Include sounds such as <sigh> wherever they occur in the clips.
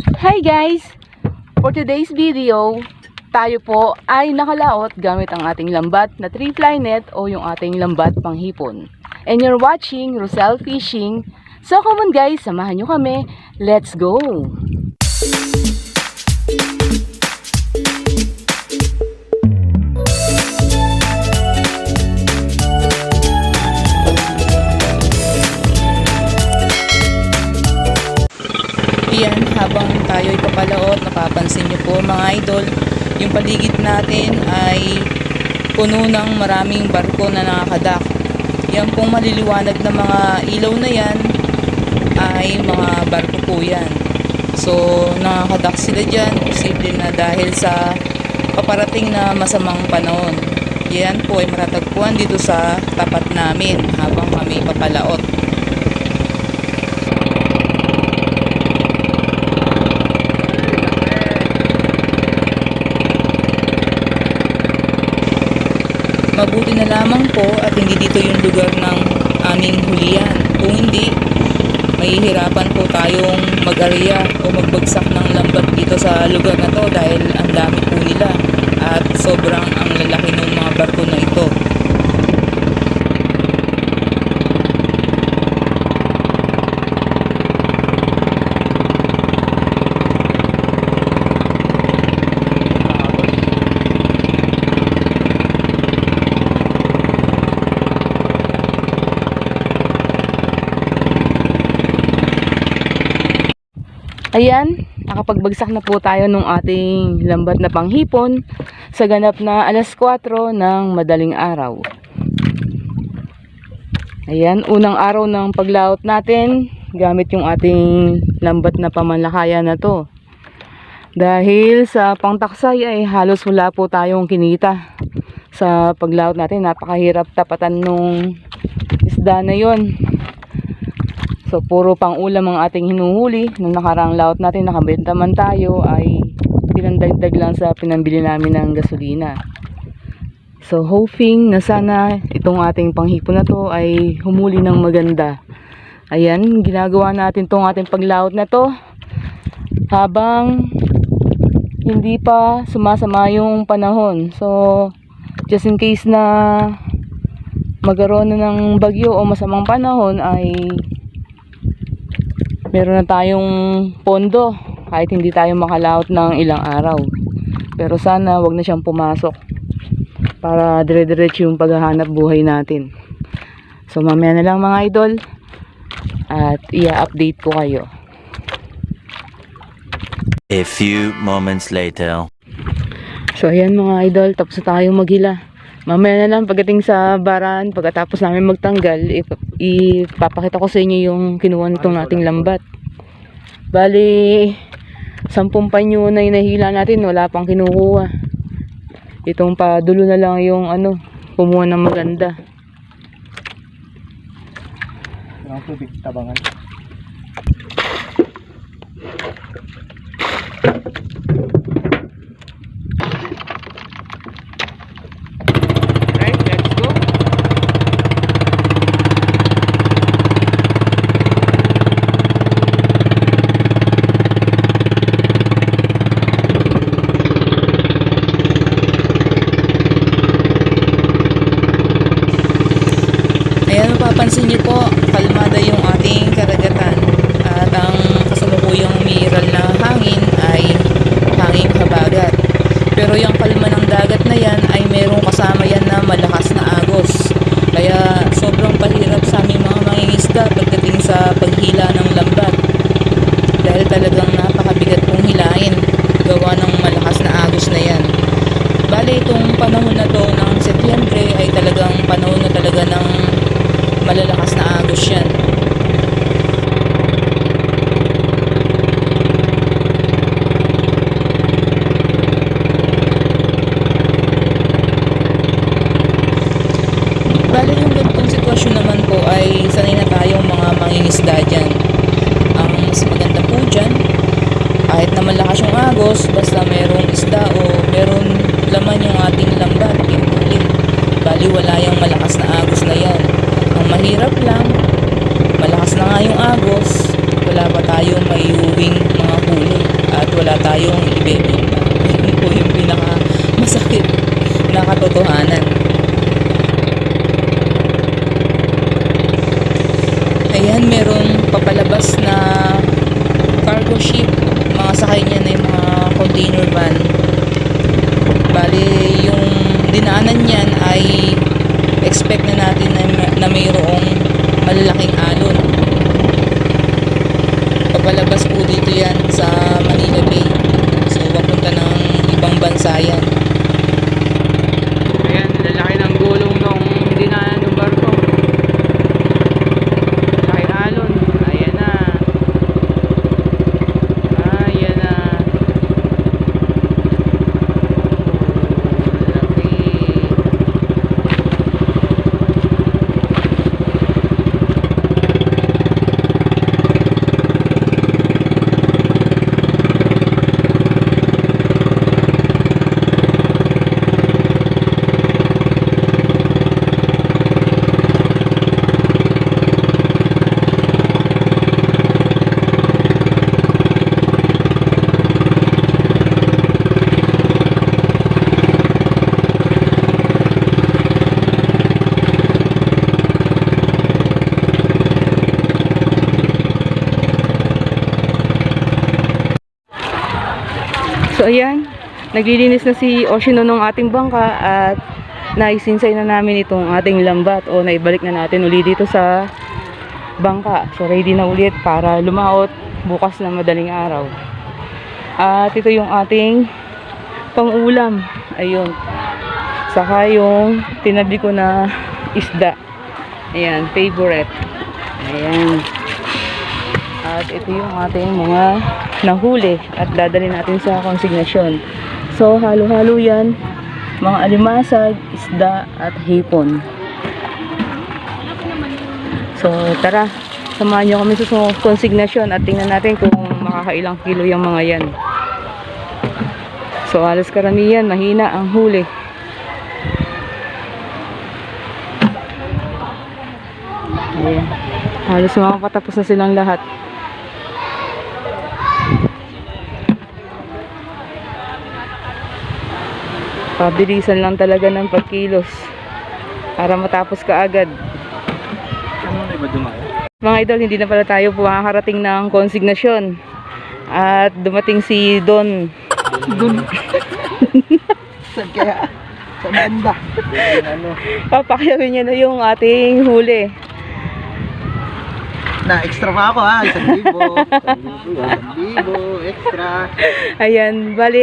Hi guys! For today's video, tayo po ay nakalaot gamit ang ating lambat na 3 fly net o yung ating lambat panghipon. And you're watching Rosel Fishing. So come on guys, samahan nyo kami. Let's go! Papalaot, napapansin niyo po mga idol, yung paligid natin ay puno ng maraming barko na nakakadak. Yan pong maliliwanag na mga ilaw na yan ay mga barko po yan. So, nakakadak sila dyan, posible na dahil sa paparating na masamang panahon. Yan po ay matatagpuan dito sa tapat namin habang kami papalaot. Mabuti na lamang po at hindi dito yung lugar ng aming hulihan. Kung hindi, mahihirapan po tayong mag-area o magbagsak ng lambat dito sa lugar na to dahil ang dami po nila at sobrang ang lalaki ng mga barko na ito. Ayan, nakapagbagsak na po tayo nung ating lambat na panghipon sa ganap na alas 4 ng madaling araw. Ayan, unang araw ng paglaot natin gamit yung ating lambat na pamanlakaya na to. Dahil sa pangtaksay ay halos wala po tayong kinita sa paglaot natin. Napakahirap tapatan nung isda na yon. So, puro pang ulam ang ating hinuhuli. Nung nakarang laot natin, nakabenta man tayo, ay pinandagdag lang sa pinambili namin ng gasolina. So, hoping na sana itong ating panghipon na to ay humuli ng maganda. Ayan, ginagawa natin tong ating paglaot na to habang hindi pa sumasama yung panahon. So, just in case na magkaroon na ng bagyo o masamang panahon ay meron na tayong pondo kahit hindi tayo makalaot ng ilang araw. Pero sana wag na siyang pumasok para dire-diretso yung paghahanap buhay natin. So mamaya na lang mga idol at i-update ko kayo. A few moments later. So ayan mga idol, tapos na tayong maghila. Mamaya na lang pagdating sa baran, pagkatapos namin magtanggal, ip- ipapakita ko sa inyo yung kinuha nitong nating lambat. Bali, sampung panyo na inahila natin, wala pang kinukuha. Itong padulo na lang yung ano, kumuha ng maganda. Ang tubig tabangan. Right, let's go. Ayan, mapapansin niyo po, kalmada yung ating karagatan. At ang kasalukuyang umiiral na hangin ay hangin habagat. Pero yung kalma ng dagat na yan ay merong kasama yan na malakas na agos. Kaya sobrang pahirap sa aming mga mangingisda pagdating sa paghila ng lambat. Dahil talagang napakabigat pong hilain gawa ng malakas na agos na yan. Bale, itong panahon na to ng Setyembre ay talagang panahon na talaga ng malalakas na agos yan. Bale, yung ganitong sitwasyon naman po ay sanay na tayong mga mangingisda dyan. Ang mas maganda po dyan, kahit na malakas yung agos, basta merong isda o meron laman yung ating lambat, yung huli. Bali, wala yung malakas na agos na yan. Ang mahirap lang, malakas na nga yung agos, wala pa tayong maiuwing mga huli. tayong ibebenta. Yun po yung pinaka masakit na katotohanan. Ayan, papalabas na cargo ship. Mga sakay niya na yung mga container van. Bali, yung dinaanan niyan ay expect na natin na, na mayroong malalaking alon. Papalabas po dito yan sa Manila Bay. So, papunta ng ibang bansa yan. Ayan, lalaki ng gulong nung dinaanan ng barko. Kay alon. Ayan na. Ayan na. Oh, laki. So ayan, naglilinis na si Oshino ng ating bangka at naisinsay na namin itong ating lambat o naibalik na natin uli dito sa bangka. So ready na ulit para lumaot bukas na madaling araw. At ito yung ating pang-ulam. Ayun. Saka yung tinabi ko na isda. Ayan, favorite. Ayan. At ito yung ating mga nahuli at dadali natin sa konsignasyon. So, halo-halo yan. Mga alimasag, isda at hipon. So, tara. Samahan nyo kami sa konsignasyon at tingnan natin kung makakailang kilo yung mga yan. So, halos karamihan, mahina ang huli. Ayan. Halos makapatapos na silang lahat. Pabilisan lang talaga ng pagkilos para matapos ka agad. Ano na iba dumayo? Mga idol, hindi na pala tayo makakarating ng konsignasyon. At dumating si Don. Doon. <laughs> Saan kaya? Sa banda. ano? Papakyawin niya na yung ating huli. Na extra pa ako ha. Isang libo. Isang libo. Isang libo. Extra. Ayan, bali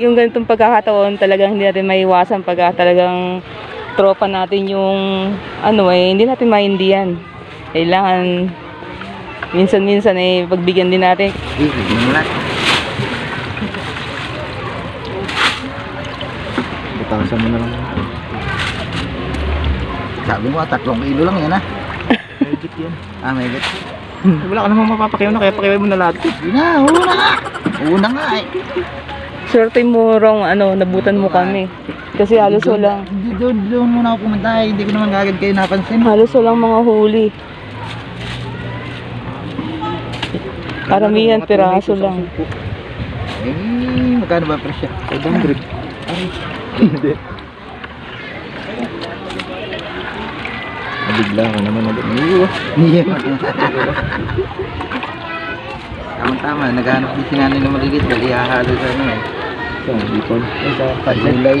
yung ganitong pagkakataon talagang hindi natin maiwasan pag talagang tropa natin yung ano eh, hindi natin maindiyan. Kailangan minsan-minsan eh pagbigyan din natin. Butasan mo na lang. Sabi mo, tatlong kilo lang yan ha. Medit yan. Ah, medit. Wala ka namang mapapakiyaw na kaya pakiyaw mo na lahat. Na, una nga. Una nga eh. Swerte mo rong ano, nabutan mo kami. Kasi halos walang, Hindi doon, doon muna ako pumunta eh. Hindi ko naman kagad kayo napansin. halos walang mga huli. Karamihan piraso lang. Eh, magkano ba presyo? 500. Hindi. <laughs> Nabigla ka naman na doon. Iya. Tama-tama, naghanap din si nanay na maliliit. Dali hahalo sa ano eh. Sa ipon? Sa pagulay.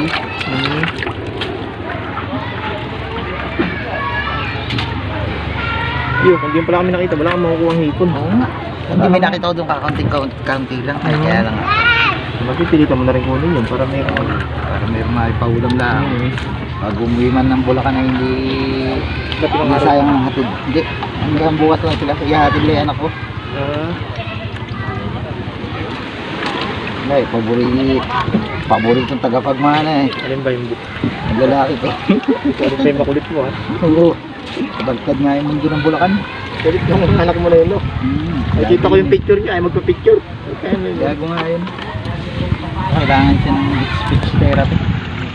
Yo, kung di pala kami nakita, wala kang makukuha ang hipon. Oo nga. Hindi may nakita ko doon kakaunting kaunti lang. Ay, kaya lang. Mapipilitan mo na rin kunin yun para may Para may maipaulam lang. Pag umuwi man ng Bulacan na hindi Dapat ang hatid. Hindi. Hanggang bukas lang sila. Ihatid lang anak ko. Ah, Ay, paborit. Paboritong tagapagmana eh. alin ba yung book? Ang lalaki to. Alin yung makulit mo ha? Oo. Kabagtad nga yung mundo ng Bulacan. Galit yung anak mo na yun, no? Hmm. Nakita ko yung picture niya, ay magpa-picture. Kaya. Gago nga yun. Kailangan siya ng speech therapy.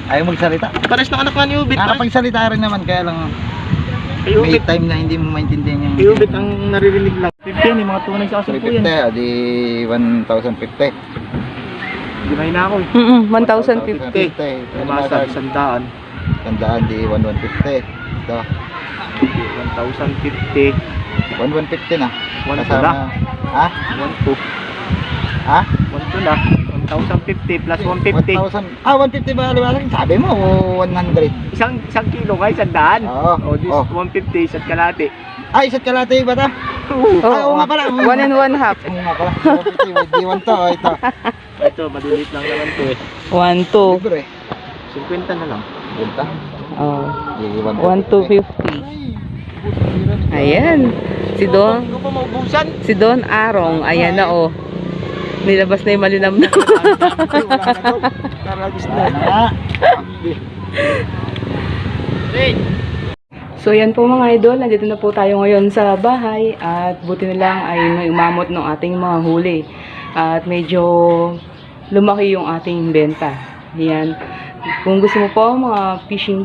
Ayaw magsalita. Pares ng anak nga ni Ubit. ah. Nakakapagsalita rin naman kaya lang may Ubit, time na hindi mo maintindihan yung kay Ubit ang naririnig lang. 50 yan, yung mga tunay sa kasampu yan. 350 o di 1,050. Gimay na ako eh. Mm 1,050. 1,050. Lumasa, isang daan. Tandaan di 1,150. Ito. 1,050. 1,150 na. 1 to Kasama- na. Ha? 1 to. Ha? 1 to na. 1,050 plus 150. 1,000. Ah, 150 ba liwanag? Sabi mo, 100. Isang isang kilo ka, isang daan. Oo. O, this Oh. 150, isa't kalate. Ay, isa't kalate ba ta? Oo. Ay, oo nga pala. <laughs> One and one half. Oo nga pala. 150, may D1 to. Oh, ito. Ito, malilit lang naman to eh. 1, 2. Libre. 50 na lang. Benta. Oh. D1 1, 250. Ayan. Si Don, si Don Arong. Ayan na oh. Nilabas na yung malinam na. Ay, wala <laughs> na! So yan po mga idol, nandito na po tayo ngayon sa bahay at buti na lang ay may umamot ng ating mga huli. At medyo lumaki yung ating benta. Yan. Kung gusto mo po mga fishing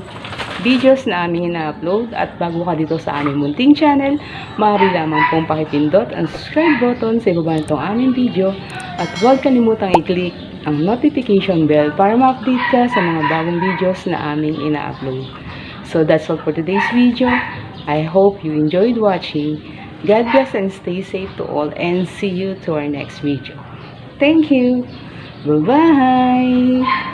videos na aming na-upload at bago ka dito sa aming munting channel, maaari lamang pong pakipindot ang subscribe button sa ibaba nitong aming video at huwag kalimutang i-click ang notification bell para ma-update ka sa mga bagong videos na aming ina-upload. So that's all for today's video. I hope you enjoyed watching. God bless and stay safe to all and see you to our next video. Thank you. Bye-bye.